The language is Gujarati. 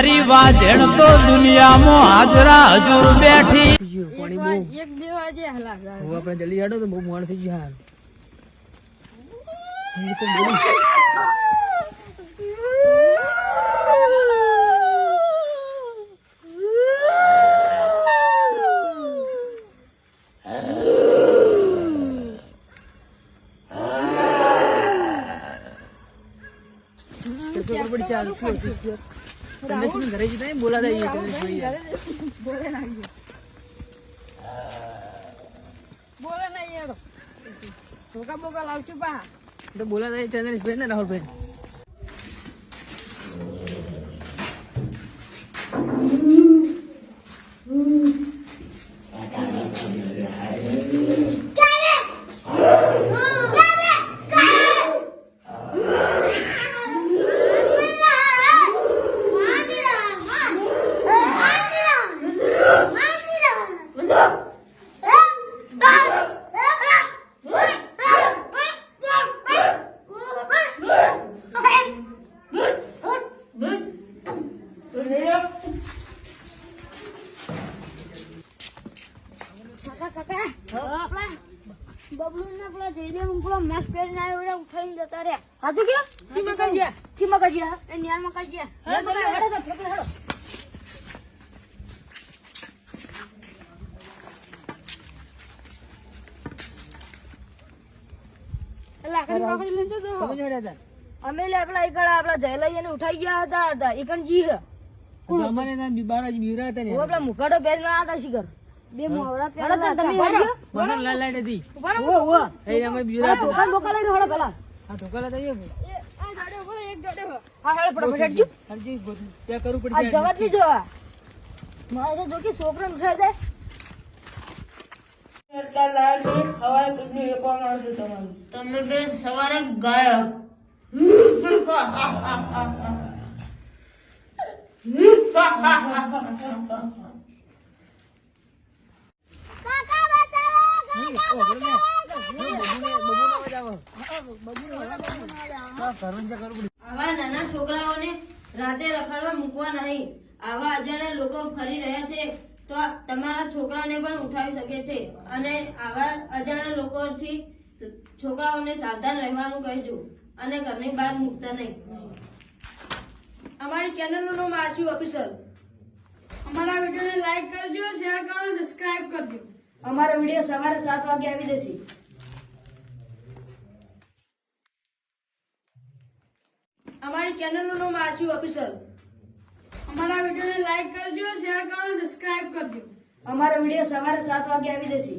મારી વાજણ તો દુનિયામાં હાજરા હજુર બેઠી. એક બે હલા આપણે જલ્દી હાડો તો બહુ મોડ થઈ ગયા હાલ. એ બોલી. ચંદ્રેશભાઈ ઘરે જતા ને બોલાતા આવીએ બોલે નહીં બોલે નહીં યાર ધોકા બોકા લાવશું પા તો બોલાતા આવીએ ચંદ્રેશભાઈ ને રાહુલભાઈ કાકા ને પેલા જયદેવ પેલા માસ્ક પહેરીને આવ્યો એટલે ઉઠાઈને જતા રહ્યા. હાથું ચીમા ચીમા એ હેડો લાકડી વાકડી લઈને જતો સમજ હતા અમે લે પેલા એકડા આપડા જયલૈયા ને ઉઠાઈ ગયા હતા હતા. એકણ જી હે? તો અમારે ત્યાં બીબારા જ બીવરા હતા ને. ઓ મુકાડો પહેરીને આવ્યા હતા શિખર. બે મોવડા પહેરેલા હતા. મગન લાલ દે દી ઓ ઓ એ અમારે બીવરા તો દુકાન બોકા લઈને હળો પેલા હા ઢોકા લઈ એ આ ગાડે બોલે એક ગાડે હા. હેડો ફટાફટ હેડજો હરજી ચેક કરવું આ જવાબની જો મારે જો કે છોકરો ઉઠાઈ તમારું તમે બે સવારે ગાયબ છોકરાઓને સાવધાન રહેવાનું કહેજો. અને ઘરની બહાર મૂકતા નહીં. અમારી ચેનલનું નામ આશુ ઓફિસર અમારા વિડીયોને લાઈક કરજો શેર કરો સબસ્ક્રાઇબ કરજો. અમારો વીડિયો સવારે સાત વાગે આવી જશે. અમારી ચેનલનું નામ આશુ ઓફિસર અમારા વિડીયોને લાઈક કરજો શેર કરો સબસ્ક્રાઇબ કરજો. અમારો વીડિયો સવારે સાત વાગે આવી જશે.